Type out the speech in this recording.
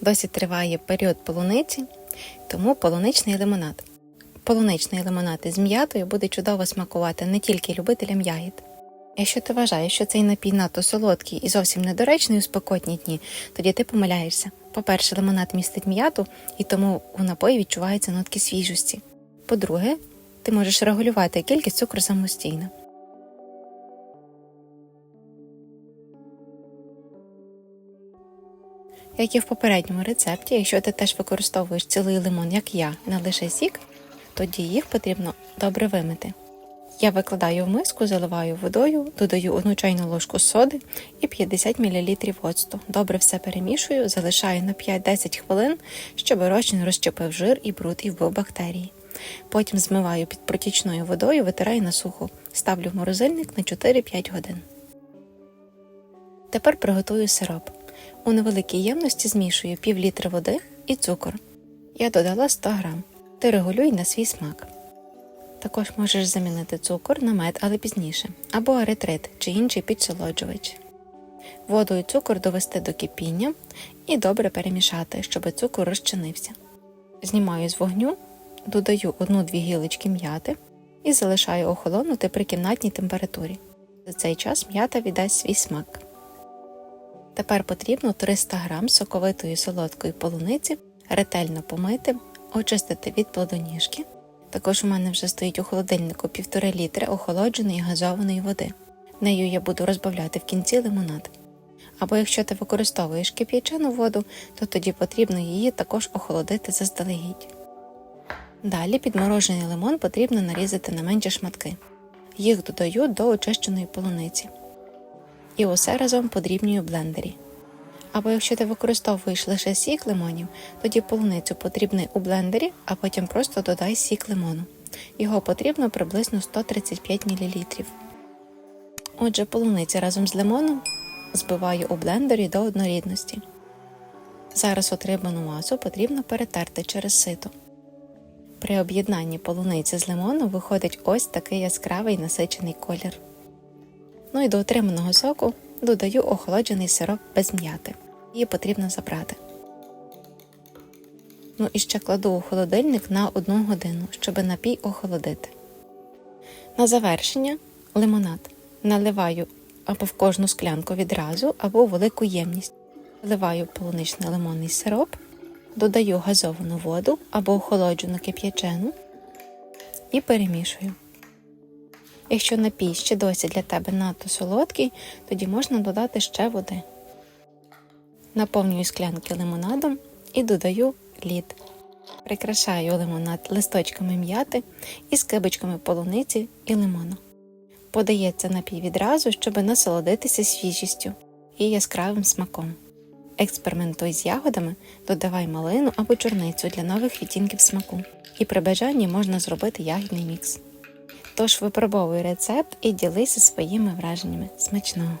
Досі триває період полуниці, тому полуничний лимонад. Полуничний лимонад із м'ятою буде чудово смакувати не тільки любителям ягід. Якщо ти вважаєш, що цей напій надто солодкий і зовсім недоречний у спекотні дні, тоді ти помиляєшся. По-перше, лимонад містить м'яту, і тому у напої відчуваються нотки свіжості. По-друге, ти можеш регулювати кількість цукру самостійно. Як і в попередньому рецепті, якщо ти теж використовуєш цілий лимон, як я, не лише сік, тоді їх потрібно добре вимити. Я викладаю в миску, заливаю водою, додаю одну чайну ложку соди і 50 мл оцту. Добре все перемішую, залишаю на 5-10 хвилин, щоб розчин розщепив жир і бруд і вбив бактерії. Потім змиваю під протічною водою, витираю на сухо, ставлю в морозильник на 4-5 годин. Тепер приготую сироп. У невеликій ємності змішую пів літра води і цукор. Я додала 100 грам. Ти регулюй на свій смак. Також можеш замінити цукор на мед, але пізніше, або аретрит чи інший підсолоджувач. Воду і цукор довести до кипіння і добре перемішати, щоб цукор розчинився. Знімаю з вогню, додаю 1-2 гілочки м'яти і залишаю охолонути при кімнатній температурі. За цей час м'ята віддасть свій смак. Тепер потрібно 300 г соковитої солодкої полуниці ретельно помити, очистити від плодоніжки. Також у мене вже стоїть у холодильнику 1,5 літри охолодженої газованої води. Нею я буду розбавляти в кінці лимонад. Або якщо ти використовуєш кип'ячену воду, то тоді потрібно її також охолодити заздалегідь. Далі підморожений лимон потрібно нарізати на менші шматки. Їх додаю до очищеної полуниці. І усе разом подрібнюю в блендері. Або якщо ти використовуєш лише сік лимонів, тоді полуницю потрібний у блендері, а потім просто додай сік лимону. Його потрібно приблизно 135 мл. Отже, полуниця разом з лимоном збиваю у блендері до однорідності. Зараз отриману масу потрібно перетерти через сито. При об'єднанні полуниці з лимоном виходить ось такий яскравий насичений колір. Ну і до отриманого соку додаю охолоджений сироп без м'яти. Її потрібно забрати. Ну і ще кладу у холодильник на 1 годину, щоб напій охолодити. На завершення лимонад наливаю або в кожну склянку відразу, або у велику ємність. Вливаю полуничний лимонний сироп, додаю газовану воду або охолоджену кип'ячену і перемішую. Якщо напій ще досі для тебе надто солодкий, тоді можна додати ще води. Наповнюю склянки лимонадом і додаю лід. Прикрашаю лимонад листочками м'яти і скибочками полуниці і лимону. Подається напій відразу, щоб насолодитися свіжістю і яскравим смаком. Експериментуй з ягодами, додавай малину або чорницю для нових відтінків смаку. І при бажанні можна зробити ягідний мікс. Тож випробовуй рецепт і ділися своїми враженнями. Смачного!